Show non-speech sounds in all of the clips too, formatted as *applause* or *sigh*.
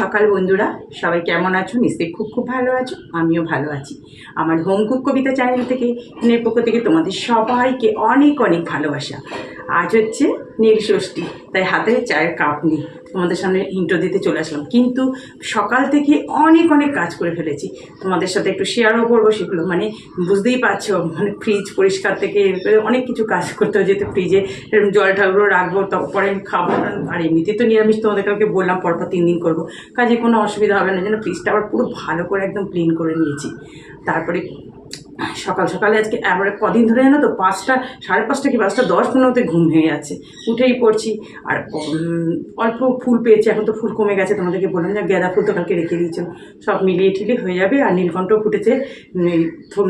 সকাল বন্ধুরা। সবাই কেমন আছো? নিশ্চয়ই খুব খুব ভালো আছো। আমিও ভালো আছি। আমার হোম কুক কবিতা চ্যানেল থেকে পক্ষ থেকে তোমাদের সবাইকে অনেক অনেক ভালোবাসা। আজ হচ্ছে নীল ষষ্ঠী, তাই হাতে চায়ের কাপ নিই তোমাদের সামনে ইন্টো দিতে চলে আসলাম। কিন্তু সকাল থেকে অনেক অনেক কাজ করে ফেলেছি। তোমাদের সাথে একটু শেয়ারও করব সেগুলো। মানে বুঝতেই পারছ মানে ফ্রিজ পরিষ্কার থেকে অনেক কিছু কাজ করতে হয় যেহেতু ফ্রিজে জল ঠালগুলো রাখব, তারপরে খাব। আর এমনিতে তো নিরামিষ তোমাদের কালকে বললাম, পরপর তিন দিন করব। কাজে কোনো অসুবিধা হবে না। যেন ফ্রিজটা আবার পুরো ভালো করে একদম ক্লিন করে নিয়েছি। তারপরে সকাল সকালে আজকে এবারে কদিন ধরে জানো তো, পাঁচটা, সাড়ে পাঁচটা কি পাঁচটা, দশ পনেরোতে ঘুম ভেঙে যাচ্ছে। উঠেই পড়ছি, আর অল্প ফুল পেয়েছি, এখন তো ফুল কমে গেছে, তোমাদেরকে বললাম যে গাঁদা ফুল তো কালকে রেখে দিয়েছিল সব মিলিয়ে ঠিলিয়ে হয়ে যাবে, আর নীলকণ্ঠ ফুটেছে,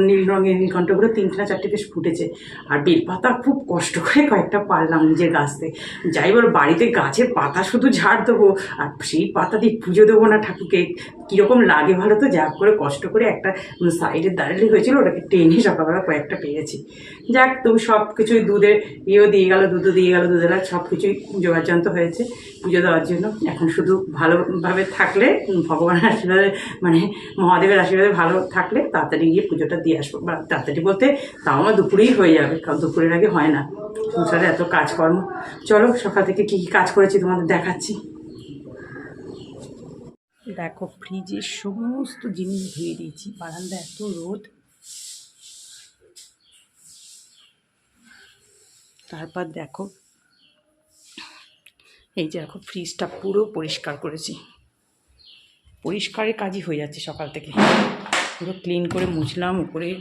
নীল রঙের নীলকণ্ঠগুলো তিনটে না চারটে বেশ ফুটেছে। আর বেলপাতা খুব কষ্ট করে কয়েকটা পারলাম নিজের গাছ থেকে। যাই বল, বাড়িতে গাছের পাতা শুধু ঝাড় দেবো, আর সেই পাতা দিয়ে পুজো দেবো না ঠাকুরকে কীরকম লাগে ভালো তো? যা করে কষ্ট করে একটা সাইডে দাঁড়ালে হয়েছিল, ওটাকে টেনে সকালবেলা কয়েকটা পেয়েছি। যাক তবু সব কিছুই দুধের ইয়েও দিয়ে গেল, দুধও দিয়ে গেল, দুধের সব কিছুই যোগাযন্ত হয়েছে পুজো দেওয়ার জন্য। এখন শুধু ভালোভাবে থাকলে ভগবানের আশীর্বাদে মানে মহাদেবের আশীর্বাদে ভালো থাকলে তাড়াতাড়ি গিয়ে পুজোটা দিয়ে আসব। বা তাড়াতাড়ি বলতে তাও আমার দুপুরেই হয়ে যাবে, কারণ দুপুরের আগে হয় না। সংসারে এত কাজকর্ম। চলো, সকাল থেকে কী কী কাজ করেছি তোমাদের দেখাচ্ছি। দেখো ফ্রিজের সমস্ত জিনিস ধুয়ে দিয়েছি। বারান্দা এত রোদ। তারপর দেখো, এই যে দেখো ফ্রিজটা পুরো পরিষ্কার করেছি। পরিষ্কারের কাজই হয়ে যাচ্ছে সকাল থেকে। পুরো ক্লিন করে মুছলাম, উপরে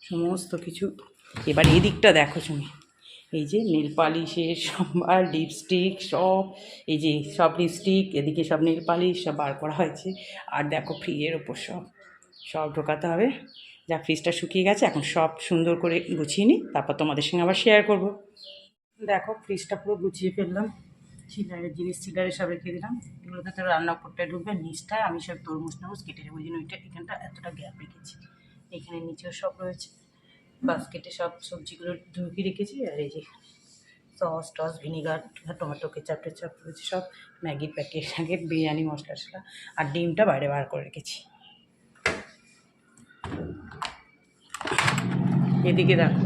সমস্ত কিছু। এবার এদিকটা দেখো তুমি। এই যে নেল পালিশের সবার লিপস্টিক সব, এই যে সব লিপস্টিক এদিকে সব নেল পালিশ, সব বার করা হয়েছে। আর দেখো ফ্রিজের ওপর সব সব ঢোকাতে হবে। যা ফ্রিজটা শুকিয়ে গেছে, এখন সব সুন্দর করে গুছিয়ে নিই, তারপর তোমাদের সঙ্গে আবার শেয়ার করব। দেখো ফ্রিজটা পুরো গুছিয়ে ফেললাম। চিলারের জিনিস চিলারে সব রেখে দিলাম এগুলোতে তো রান্না করতে ঢুকবে নিচটায় আমি সব তরমুজ টরমুজ কেটে দেবো ওই জন্য ওইটা এখানটা এতটা গ্যাপ রেখেছি। এখানে নিচেও সব রয়েছে। বাস্কেটে সব সবজিগুলো ঢুকিয়ে রেখেছি, আর এই যে সস, টস, ভিনিগার, টমেটো, কেচাপ টেচাপ রয়েছে সব ম্যাগির প্যাকেট প্যাকেট বিরিয়ানি, মশলা টশলা আর ডিমটা বাইরে বার করে রেখেছি। এদিকে দেখো,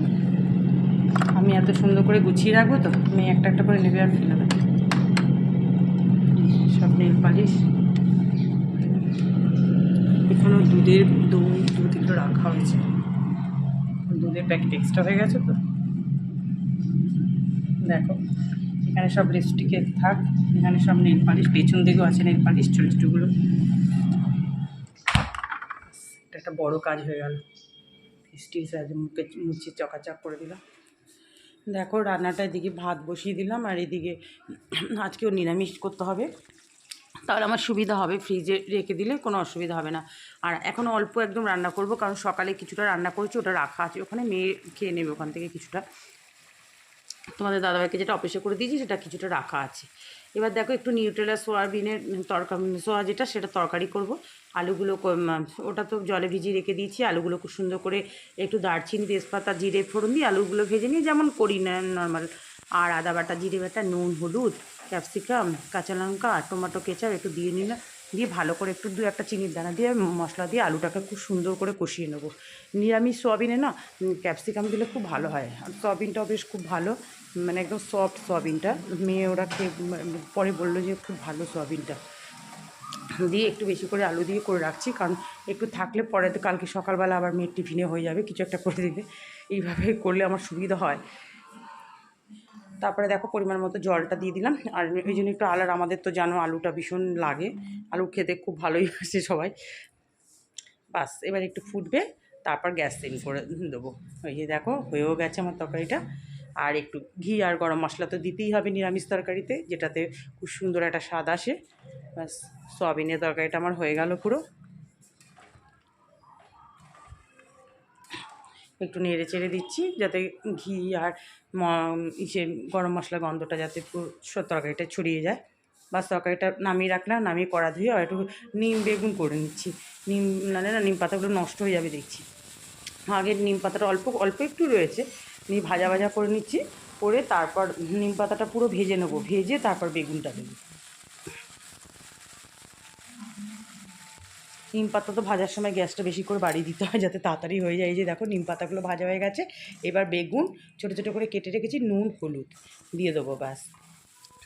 আমি এত সুন্দর করে গুছিয়ে রাখব তো আমি একটা একটা করে নেবে আর ফেলে দেবে। সব নেল পালিশ। এখানেও দুধের দই, দুধ এগুলো রাখা হয়েছে। দুধের প্যাকেট এক্সট্রা হয়ে গেছে তো? দেখো, এখানে সব লিপস্টিকের থাক, এখানে সব নেল পালিশ পেছন দিকেও আছে নেল পালিশ ছোটো ছোটোগুলো এটা একটা বড় কাজ হয়ে গেল। স্টিল সাইজে মুখে মুছে চকাচক করে দিলাম। দেখো, রান্নাটা এদিকে ভাত বসিয়ে দিলাম, আর এদিকে আজকেও নিরামিষ করতে হবে। তাহলে আমার সুবিধা হবে ফ্রিজে রেখে দিলে কোনো অসুবিধা হবে না। আর এখন অল্প একদম রান্না করব, কারণ সকালে কিছুটা রান্না করেছি, ওটা রাখা আছে। ওখানে মেয়ে খেয়ে নেবে ওখান থেকে কিছুটা। তোমাদের দাদাভাইকে যেটা অফিসে করে দিয়েছি, সেটা কিছুটা রাখা আছে। এবার দেখো একটু নিউট্রেলা সোয়াবিনের তরকারি সোয়া যেটা, সেটা তরকারি করব। আলুগুলো ওটা তো জলে ভিজিয়ে রেখে দিয়েছি। আলুগুলো খুব সুন্দর করে একটু দারচিনি, তেজপাতা, জিরে, ফোড়ন দিয়ে আলুগুলো ভেজে নিয়ে, যেমন করি না নর্মাল আর আদা বাটা, জিরে বাটা, নুন, হলুদ ক্যাপসিকাম, কাঁচা লঙ্কা আর টমেটো কেচাপ একটু দিয়ে নিলাম দিয়ে ভালো করে একটু দু একটা চিনির দানা দিয়ে মশলা দিয়ে আলুটাকে খুব সুন্দর করে কষিয়ে নেব। নিরামিষ সোয়াবিনে না ক্যাপসিকাম দিলে খুব ভালো হয়। আর সোয়াবিনটাও বেশ খুব ভালো মানে একদম সফট সোয়াবিনটা। মেয়ে ওরা খেয়ে পরে বলল যে খুব ভালো সোয়াবিনটা। দিয়ে একটু বেশি করে আলু দিয়ে করে রাখছি, কারণ একটু থাকলে পরে তো কালকে সকালবেলা আবার মেয়ের টিফিনে হয়ে যাবে, কিছু একটা করে দিবে। এইভাবে করলে আমার সুবিধা হয়। তারপরে দেখো পরিমাণ মতো জলটা দিয়ে দিলাম। আর ওই জন্য একটু আলার, আমাদের তো জানো আলুটা ভীষণ লাগে। আলু খেতে খুব ভালোই আসে সবাই। বাস, এবার একটু ফুটবে, তারপর গ্যাস সিন করে দেবো। ওই যে দেখো, হয়েও গেছে আমার তরকারিটা। আর একটু ঘি আর গরম মশলা তো দিতেই হবে নিরামিষ তরকারিতে, যেটাতে খুব সুন্দর একটা স্বাদ আসে। ব্যাস সয়াবিনের তরকারিটা আমার হয়ে গেল পুরো। একটু নেড়ে চেড়ে দিচ্ছি, যাতে ঘি আর ইসে গরম মশলা গন্ধটা যাতে পুরো তরকারিটা ছড়িয়ে যায়। বা তরকারিটা নামিয়ে রাখলাম, নামিয়ে কড়া ধুয়ে আর একটু নিম বেগুন করে নিচ্ছি। নিম নালে না, নিম পাতাগুলো নষ্ট হয়ে যাবে দেখছি। আগে নিম পাতাটা অল্প অল্প একটু রয়েছে। নিয়ে ভাজা ভাজা করে নিচ্ছি, করে তারপর নিম পাতাটা পুরো ভেজে নেব। ভেজে তারপর বেগুনটা দেবো। নিম পাতা তো ভাজার সময় গ্যাসটা বেশি করে বাড়িয়ে দিতে হয় যাতে তাড়াতাড়ি হয়ে যায়। যে দেখো নিম পাতাগুলো ভাজা হয়ে গেছে। এবার বেগুন ছোটো ছোটো করে কেটে রেখেছি, নুন, হলুদ দিয়ে দেবো ব্যাস।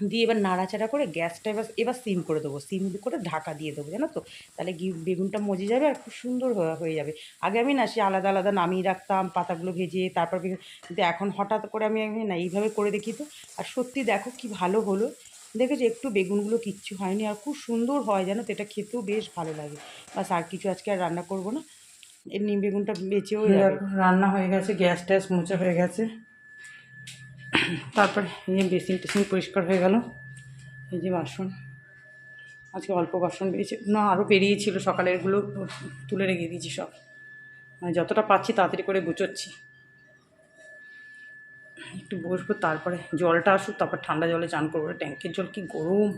দিয়ে এবার নাড়াচাড়া করে গ্যাসটা এবার এবার সিম করে দেবো। সিম করে ঢাকা দিয়ে দেবো, জানো তো? তাহলে বেগুনটা মজে যাবে আর খুব সুন্দর হয়ে- যাবে। আগে আমি না সে আলাদা আলাদা নামিয়ে রাখতাম, পাতাগুলো ভেজে তারপর কিন্তু এখন হঠাৎ করে আমি না এইভাবে করে দেখি তো। আর সত্যি দেখো কি ভালো হলো। দেখেছি একটু বেগুনগুলো কিচ্ছু হয়নি আর খুব সুন্দর হয় জানো তো? এটা খেতেও বেশ ভালো লাগে। বাস আর কিছু আজকে আর রান্না করব না। এর নিম বেগুনটা বেঁচেও রান্না হয়ে গেছে গ্যাস ট্যাস মোচা হয়ে গেছে। তারপরে এই যে বেসিন টেসিন পরিষ্কার হয়ে গেল। এই যে বাসন। আজকে অল্প বাসন বেরিয়েছে। না আরও বেরিয়েছিল সকালেরগুলো তুলে রেখে দিয়েছি সব। মানে যতটা পাচ্ছি তাড়াতাড়ি করে গুছোচ্ছি। একটু বসবো তারপরে জলটা আসুক তারপর ঠান্ডা জলে চান করব। ট্যাঙ্কের জল কি গরম?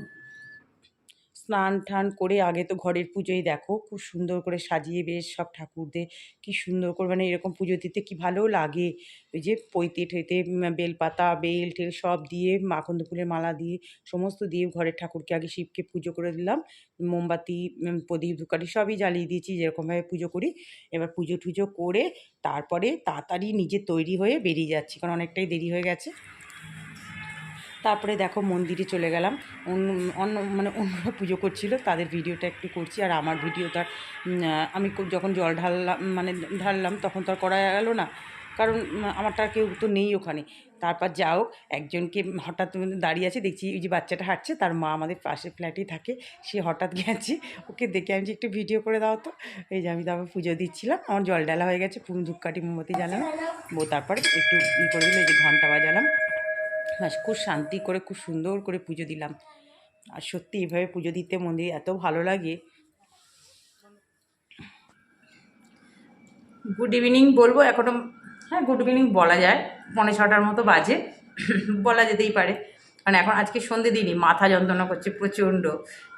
স্নান টান করে আগে তো ঘরের পুজোই দেখো, খুব সুন্দর করে সাজিয়ে বেশ সব ঠাকুরদের, কি সুন্দর করে মানে এরকম পুজো দিতে কি ভালো লাগে। ওই যে পৈতে ঠৈতে বেলপাতা, বেল টেল সব দিয়ে, মাখন্দ ফুলের মালা দিয়ে, সমস্ত দিয়ে ঘরের ঠাকুরকে আগে শিবকে পুজো করে দিলাম। মোমবাতি প্রদীপ, ধূপকাঠি সবই জ্বালিয়ে দিয়েছি, যেরকমভাবে পুজো করি। এবার পুজো টুজো করে তারপরে তাড়াতাড়ি নিজে তৈরি হয়ে বেরিয়ে যাচ্ছি, কারণ অনেকটাই দেরি হয়ে গেছে। তারপরে দেখো মন্দিরে চলে গেলাম। অন্য মানে অন্যরা পুজো করছিল, তাদের ভিডিওটা একটু করছি। আর আমার ভিডিওটা আমি যখন জল ঢাললাম মানে ঢাললাম তখন তো আর করা গেল না। কারণ আমারটা কেউ তো নেই ওখানে। তারপর যাও একজনকে হঠাৎ দাঁড়িয়ে আছে, দেখছি ওই যে বাচ্চাটা হাঁটছে, তার মা আমাদের পাশে ফ্ল্যাটেই থাকে। সে হঠাৎ গেছে, ওকে দেখে আমি যে একটু ভিডিও করে দাও তো। এই যে আমি তারপর পুজো দিচ্ছিলাম, আমার জল ডালা হয়ে গেছে ধূপকাঠি মোমবাতি জ্বালানো। ও তারপরে একটু ই করে দিল, এই যে ঘণ্টা বাজালাম। খুব শান্তি করে, খুব সুন্দর করে পুজো দিলাম। আর সত্যি এইভাবে পুজো দিতে মন্দির এত ভালো লাগে। গুড ইভিনিং বলব, এখনও হ্যাঁ গুড ইভিনিং বলা যায়। পৌনে ছটার মতো বাজে, বলা যেতেই পারে। কারণ এখন আজকে সন্ধে দিনই, মাথা যন্ত্রণা করছে প্রচণ্ড।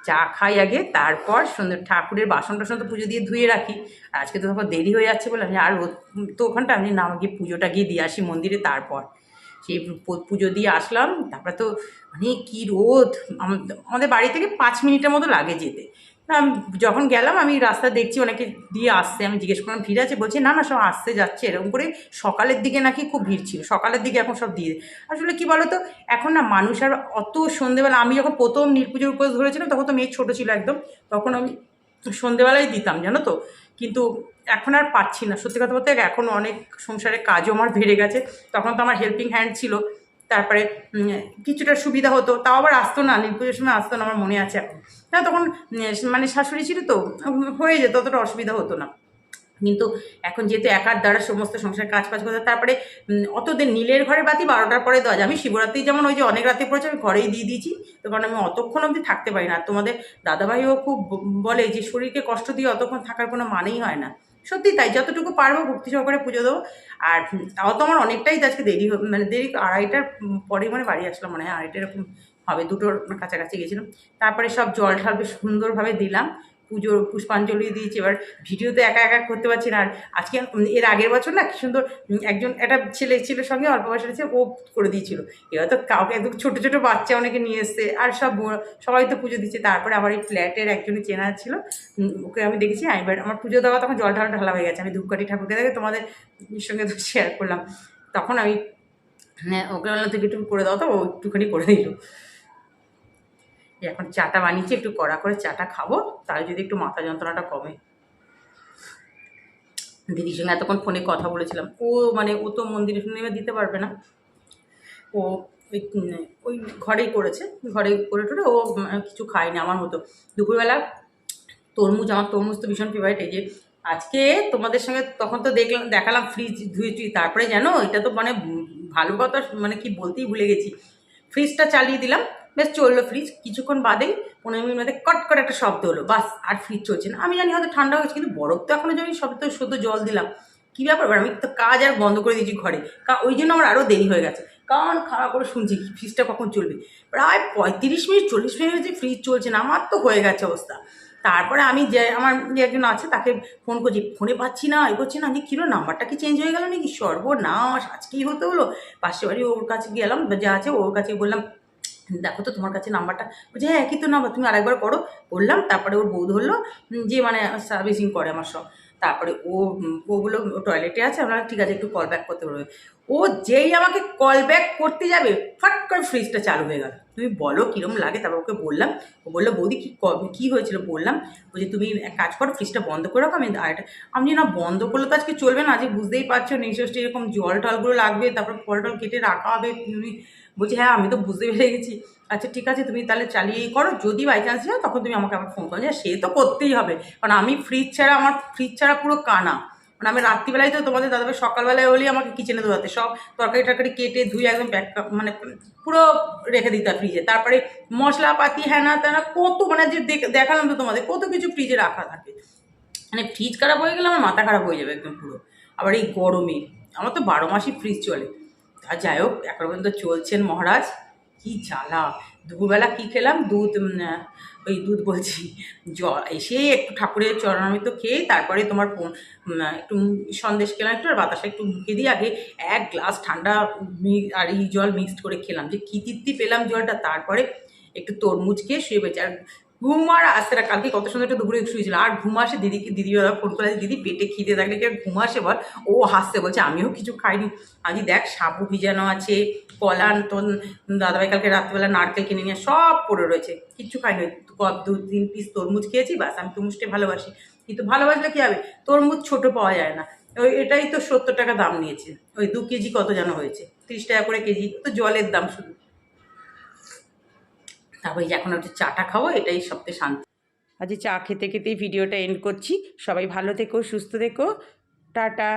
চা খাই আগে, তারপর সন্ধ্যে ঠাকুরের বাসন টাসন তো পুজো দিয়ে ধুয়ে রাখি। আজকে তো তখন দেরি হয়ে যাচ্ছে বলে আমি আর তো ওখানটা আমি নাম গিয়ে পুজোটা গিয়ে দিয়ে আসি মন্দিরে তারপর। সেই পুজো দিয়ে আসলাম, তারপরে তো মানে কী রোদ আমাদের বাড়ি থেকে পাঁচ মিনিটের মতো লাগে যেতে। যখন গেলাম, আমি রাস্তা দেখছি অনেকে দিয়ে আসছে, আমি জিজ্ঞেস করলাম, ভিড় আছে? বলছে, না না, সব আসতে যাচ্ছে। এরকম করে সকালের দিকে নাকি খুব ভিড় ছিল। সকালের দিকে এখন সব দিয়ে। আসলে কি বলতো, এখন না মানুষ আর অত সন্ধেবেলা, আমি যখন প্রথম নীলপুজোর উপোস ধরেছিলাম, তখন তো মেয়ে ছোটো ছিল একদম, তখন আমি সন্ধেবেলায় দিতাম, জানো তো? কিন্তু এখন আর পাচ্ছি না। সত্যি কথা বলতে এখন অনেক সংসারে কাজও আমার বেড়ে গেছে। তখন তো আমার হেল্পিং হ্যান্ড ছিল। তারপরে কিছুটা সুবিধা হতো। তাও আবার আসতো না। নীলপুজোর সময় আসতো না, আমার মনে আছে এখন। তখন মানে শাশুড়ি ছিল তো, হয়ে যেত, অতটা অসুবিধা হতো না। কিন্তু এখন যেহেতু একার দ্বারা সমস্ত সংসার কাজ ফাজ করতে তারপরে অতদের নীলের ঘরে বাতি বারোটার পরে দেওয়া যায়। আমি শিবরাত্রি যেমন ওই যে অনেক রাতে পড়েছে আমি ঘরেই দিয়ে দিয়েছি। তো কারণ আমি অতক্ষণ অবধি থাকতে পারি না। তোমাদের দাদাভাইও খুব বলে যে শরীরকে কষ্ট দিয়ে অতক্ষণ থাকার কোনো মানেই হয় না। সত্যি তাই, যতটুকু পারব ভক্তি সহকারে পুজো দেবো। আর তাও তো আমার অনেকটাই আজকে দেরি মানে দেরি আড়াইটার পরেই মানে বাড়ি আসলাম, মনে হয় আড়াইটা এরকম হবে, দুটোর কাছাকাছি গেছিলাম। তারপরে সব জল ঢাল বেশ সুন্দরভাবে দিলাম। পুজো পুষ্পাঞ্জলি দিয়েছি, এবার ভিডিও তো একা একা করতে পারছি না। আর আজকে এর আগের বছর না কি সুন্দর একজন, একটা ছেলে ছিল সঙ্গে, অল্প বয়সের ছেলে, ও করে দিয়েছিল। এবার তো কাউকে একদম ছোটো ছোটো বাচ্চা অনেকে নিয়ে এসছে, আর সব সবাই তো পুজো দিচ্ছে। তারপরে আমার এই ফ্ল্যাটের একজনই চেনা ছিল ওকে আমি দেখেছি। আমি আমার পুজো দেওয়া তখন জল ঢালা ঢালা হয়ে গেছে। আমি ধূপকাঠি ঠাকুরকে দেখে তোমাদের সঙ্গে তো শেয়ার করলাম। তখন আমি হ্যাঁ ওকে বললাম তুমি একটু করে দাও তো। ও একটুখানি করে দিল। এখন চাটা বানিয়েছি, একটু কড়া করে চাটা খাব, তাহলে যদি একটু মাথা যন্ত্রণাটা কমে। দিদির সঙ্গে এতক্ষণ ফোনে কথা বলেছিলাম। ও মানে ও তো মন্দিরে নেমে দিতে পারবে না। ও ওই ওই ঘরেই করেছে, ঘরে করে টোরে ও কিছু খায়নি আমার মতো। দুপুরবেলা তরমুজ, আমার তরমুজ তো ভীষণ ফেভারিট এই যে আজকে তোমাদের সঙ্গে তখন তো দেখলাম, দেখালাম ফ্রিজ ধুয়ে টুয়ে তারপরে জানো, এটা তো মানে ভালো কথা মানে কি বলতেই ভুলে গেছি। ফ্রিজটা চালিয়ে দিলাম বেশ চলল ফ্রিজ কিছুক্ষণ বাদেই পনেরো মিনিট বাদে কট করে একটা শব্দ হলো, বাস আর ফ্রিজ চলছে না। আমি জানি হয়তো ঠান্ডা হয়েছে কিন্তু বরফ তো এখনও জানি সব তো শুধু জল দিলাম। কী ব্যাপার? আমি তো কাজ আর বন্ধ করে দিয়েছি ঘরে। ওই জন্য আমার আরও দেরি হয়ে গেছে। কারণ খাওয়া করে শুনছি ফ্রিজটা কখন চলবে? প্রায় পঁয়ত্রিশ মিনিট, চল্লিশ মিনিট হয়েছে ফ্রিজ চলছে না, আমার তো হয়ে গেছে অবস্থা। তারপরে আমি যে, আমার যে একজন আছে, তাকে ফোন করছি ফোনে পাচ্ছি না, এ করছি না। যে কিলো নাম্বারটা কি চেঞ্জ হয়ে গেল নাকি? সর্বনাশ, আজকেই হতে হলো। পাশে বাড়ি ওর কাছে গেলাম, যা আছে ওর কাছে বললাম দেখো তো তোমার কাছে নাম্বারটা। বলছে হ্যাঁ একই তো নাম্বার, তুমি আরেকবার করো। বললাম, তারপরে ওর বউ ধরলো যে মানে সার্ভিসিং করে আমার সব। তারপরে ও ও ওগুলো টয়লেটে আছে, আমরা ঠিক আছে, একটু কল ব্যাক করতে পারবে। ও যেই আমাকে কল ব্যাক করতে যাবে, ফাট করে ফ্রিজটা চালু হয়ে গেল। তুমি বলো কীরকম লাগে? তারপর ওকে বললাম, ও বলল, বৌদি, কী ক- কী হয়েছিল? বললাম, বলছি, তুমি এক কাজ করো ফ্রিজটা বন্ধ করে রাখো, আমি আর এটা- আমি না, বন্ধ করলে তো আজকে চলবে না, আজকে বুঝতেই পারছ নিঃশ্বাসটি এরকম জল টলগুলো লাগবে, তারপর ফল টল কেটে রাখা হবে, তুমি বলছি হ্যাঁ আমি তো বুঝতে *laughs* পেরে গেছি। আচ্ছা ঠিক আছে, তুমি তাহলে চালিয়েই করো, যদি বাই চান্স হয় তখন তুমি আমাকে আবার ফোন করো। সে তো করতেই হবে, কারণ আমি ফ্রিজ ছাড়া, আমার ফ্রিজ ছাড়া পুরো কানা। মানে আমি রাত্রিবেলায় তো তোমাদের দাদাভাই সকালবেলায় হলেই আমাকে কিচেনে দৌড়াতে। সব তরকারি টরকারি কেটে ধুয়ে একদম প্যাক মানে পুরো রেখে দিতে হয় ফ্রিজে তারপরে মশলাপাতি হ্যানা ত্যানা কত মানে যে দেখ- দেখালাম তো তোমাদের, কত কিছু ফ্রিজে রাখা থাকে। মানে ফ্রিজ খারাপ হয়ে গেলে আমার মাথা খারাপ হয়ে যাবে একদম পুরো। আবার এই গরমে, আমার তো বারো মাসই ফ্রিজ চলে। আর যাই হোক, এখন পর্যন্ত চলছেন মহারাজ। কি জ্বালা। দুপুরবেলা কী খেলাম? দুধ ওই দুধ বলছি জল এসে একটু ঠাকুরের চরণামৃত খেয়ে তারপরে তোমার একটু সন্দেশ খেলাম একটু, আর বাতাসা একটু মুখে দিয়ে আগে এক গ্লাস ঠান্ডা আর এই জল মিক্সড করে খেলাম। যে কী তৃপ্তি পেলাম জলটা, তারপরে একটু তরমুজ খেয়ে শুয়ে পেয়েছি আর ঘুম আর আসতে না কালকে কত সুন্দর একটা দুপুরে শুয়েছিল। আর ঘুম আসে দিদিকে দিদি ওরা ফোন করে, দিদি পেটে খিদে থাকলে কি আর ঘুম আসে বল। ও হাসতে বলছে, আমিও কিছু খাইনি। আজ দেখ, সাবু ভিজানো আছে, কলা তোর দাদাভাই কালকে রাত্রিবেলা নারকেল কিনে নিয়ে সব পড়ে রয়েছে। কিচ্ছু খাইনি। ওই ক- দু, তিন পিস তরমুজ খেয়েছি, বাস, আমি তরমুজটা ভালোবাসি। কিন্তু ভালোবাসলে কী হবে? তরমুজ ছোট পাওয়া যায় না। ওই এটাই তো সত্তর টাকা দাম নিয়েছে। ওই দু কেজি কত যেন হয়েছে? তিরিশ টাকা করে কেজি। তো জলের দাম শুধু। তারপরে যে এখন একটু চাটা খাব এটাই সবথেকে শান্তি। আজ চা খেতে খেতেই ভিডিওটা এন্ড করছি। সবাই ভালো থেকো, সুস্থ থেকো। টাটা।